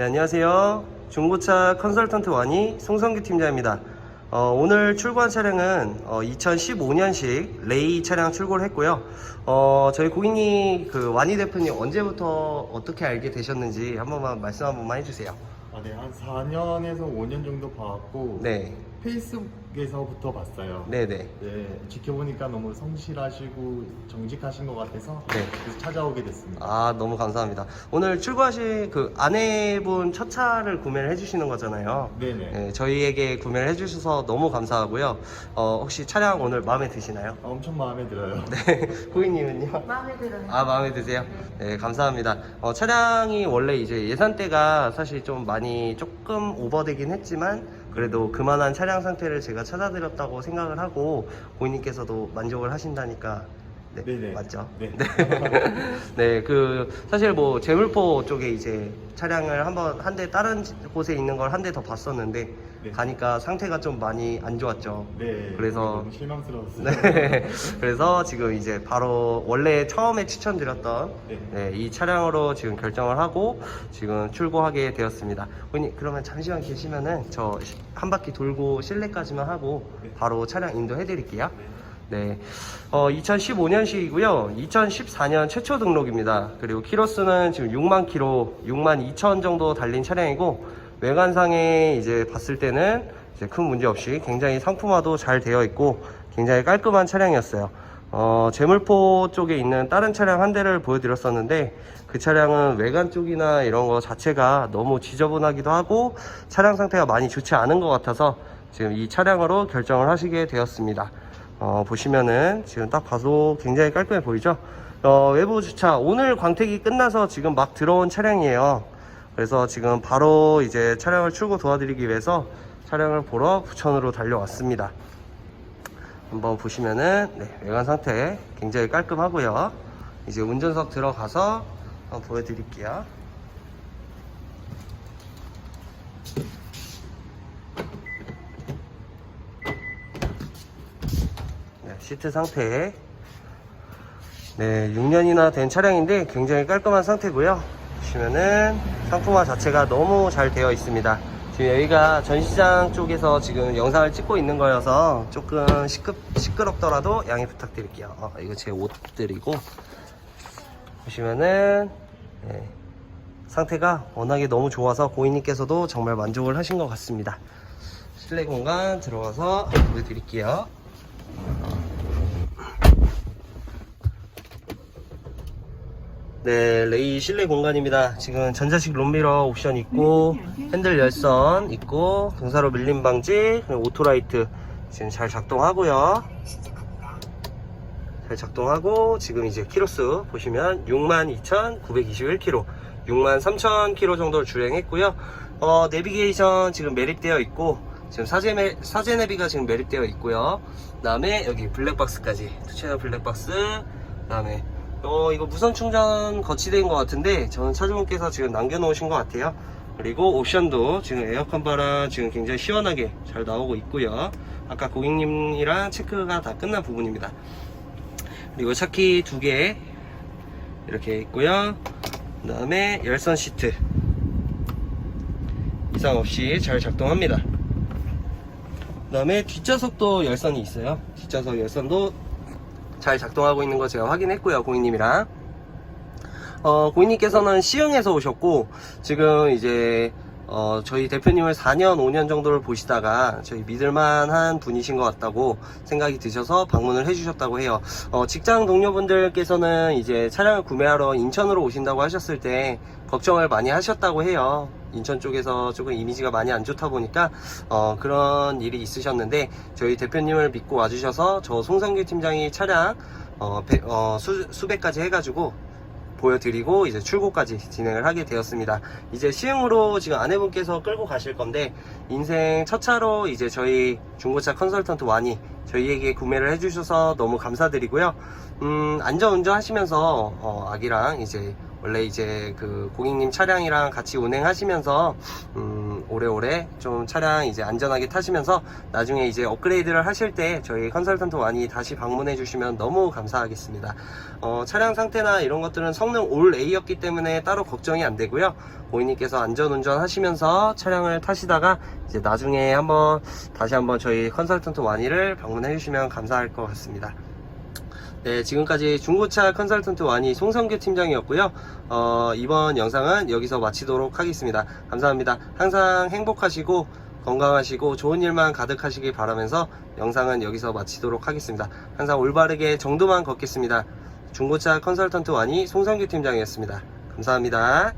네, 안녕하세요. 중고차 컨설턴트 완이 송성규 팀장입니다. 어, 오늘 출고한 차량은 2015년식 레이 차량 출고를 했고요. 어, 저희 고객님 그 완이 대표님 언제부터 어떻게 알게 되셨는지 한 번만 말씀 한 번만 해주세요. 아, 네, 한 4년에서 5년 정도 봐왔고 네, 페이스북 에서부터 봤어요. 네, 네. 네, 지켜보니까 너무 성실하시고 정직하신 것 같아서 네. 그래서 찾아오게 됐습니다. 아, 너무 감사합니다. 오늘 출고하신 그 아내분 첫 차를 구매를 해주시는 거잖아요. 네네. 네, 저희에게 구매를 해주셔서 너무 감사하고요. 어, 혹시 차량 오늘 마음에 드시나요? 아, 엄청 마음에 들어요. 네, 고객님은요? 마음에 들어요. 아 마음에 드세요? 네 감사합니다. 어, 차량이 원래 이제 예산대가 사실 좀 많이 조금 오버되긴 했지만 그래도 그만한 차량 상태를 제가 찾아드렸다고 생각을 하고 고객님께서도 만족을 하신다니까 네 네네. 맞죠? 네. 네, 그 사실 뭐 제물포 쪽에 이제 차량을 한번 한 대 다른 곳에 있는 걸 한 대 더 봤었는데 네. 가니까 상태가 좀 많이 안 좋았죠. 네. 그래서- 너무 실망스러웠어요. 네. 그래서 지금 이제 바로 원래 처음에 추천드렸던 네. 네, 이 차량으로 지금 결정을 하고 지금 출고하게 되었습니다. 고객님 그러면 잠시만 계시면은 저 한 바퀴 돌고 실내까지만 하고 네. 바로 차량 인도해 드릴게요. 네. 어, 2015년식이고요. 2014년 최초 등록입니다. 그리고 키로수는 지금 6만 키로, 6만 2천 정도 달린 차량이고 외관상에 이제 봤을 때는 이제 큰 문제 없이 굉장히 상품화도 잘 되어 있고 굉장히 깔끔한 차량이었어요. 어, 제물포 쪽에 있는 다른 차량 한 대를 보여드렸었는데 그 차량은 외관 쪽이나 이런 거 자체가 너무 지저분하기도 하고 차량 상태가 많이 좋지 않은 것 같아서 지금 이 차량으로 결정을 하시게 되었습니다. 어, 보시면은 지금 딱 봐도 굉장히 깔끔해 보이죠? 어, 외부 주차 오늘 광택이 끝나서 지금 막 들어온 차량이에요. 그래서 지금 바로 이제 차량을 출고 도와드리기 위해서 차량을 보러 부천으로 달려왔습니다. 한번 보시면은 네, 외관 상태 굉장히 깔끔하고요. 이제 운전석 들어가서 한번 보여드릴게요. 시트 상태. 네, 6년이나 된 차량인데 굉장히 깔끔한 상태고요. 보시면은 상품화 자체가 너무 잘 되어 있습니다. 지금 여기가 전시장 쪽에서 지금 영상을 찍고 있는 거여서 조금 시끄, 시끄럽더라도 양해 부탁드릴게요. 어, 이거 제 옷들이고 보시면은 네, 상태가 워낙에 너무 좋아서 고객님께서도 정말 만족을 하신 것 같습니다. 실내 공간 들어가서 보여드릴게요. 네, 레이 실내 공간입니다. 지금 전자식 롬미러 옵션 있고, 핸들 열선 있고, 등사로 밀림 방지, 오토라이트 지금 잘 작동하고요. 잘 작동하고, 지금 이제 키로수 보시면 62,921km, 63,000km 정도를 주행했고요. 어, 내비게이션 지금 매립되어 있고, 지금 사제, 매, 사제 내비가 지금 매립되어 있고요. 그 다음에 여기 블랙박스까지, 투체너 블랙박스, 그 다음에 어 이거 무선 충전 거치대인 것 같은데 저는 차주분께서 지금 남겨놓으신 것 같아요. 그리고 옵션도 지금 에어컨 바람 지금 굉장히 시원하게 잘 나오고 있고요. 아까 고객님이랑 체크가 다 끝난 부분입니다. 그리고 차키 두 개 이렇게 있고요. 그 다음에 열선 시트 이상 없이 잘 작동합니다. 그 다음에 뒷좌석도 열선이 있어요. 뒷좌석 열선도 잘 작동하고 있는 거 제가 확인했고요 고객님이랑. 어, 고객님께서는 시흥에서 오셨고 지금 이제 어, 저희 대표님을 4년 5년 정도를 보시다가 저희 믿을만한 분이신 것 같다고 생각이 드셔서 방문을 해주셨다고 해요. 어, 직장 동료분들께서는 이제 차량을 구매하러 인천으로 오신다고 하셨을 때 걱정을 많이 하셨다고 해요 인천 쪽에서 조금 이미지가 많이 안 좋다 보니까 어, 그런 일이 있으셨는데 저희 대표님을 믿고 와주셔서 저 송성규 팀장이 차량 어, 배- 어, 수, 수배까지 해가지고 보여드리고 이제 출고까지 진행을 하게 되었습니다. 이제 시흥으로 지금 아내분께서 끌고 가실 건데 인생 첫 차로 이제 저희 중고차 컨설턴트 완이 저희에게 구매를 해주셔서 너무 감사드리고요. 음, 안전운전 하시면서 어, 아기랑 이제 원래 이제 그 고객님 차량이랑 같이 운행하시면서 음, 오래오래 좀 차량 이제 안전하게 타시면서 나중에 이제 업그레이드를 하실 때 저희 컨설턴트 완이 다시 방문해 주시면 너무 감사하겠습니다. 어, 차량 상태나 이런 것들은 성능 올 A였기 때문에 따로 걱정이 안 되고요. 고객님께서 안전운전 하시면서 차량을 타시다가 이제 나중에 한번 다시 한번 저희 컨설턴트 완이를 방문해 주시면 감사할 것 같습니다. 네, 지금까지 중고차 컨설턴트 완이 송성규 팀장이었고요. 어, 이번 영상은 여기서 마치도록 하겠습니다. 감사합니다. 항상 행복하시고 건강하시고 좋은 일만 가득하시길 바라면서 영상은 여기서 마치도록 하겠습니다. 항상 올바르게 정도만 걷겠습니다. 중고차 컨설턴트 완이 송성규 팀장이었습니다. 감사합니다.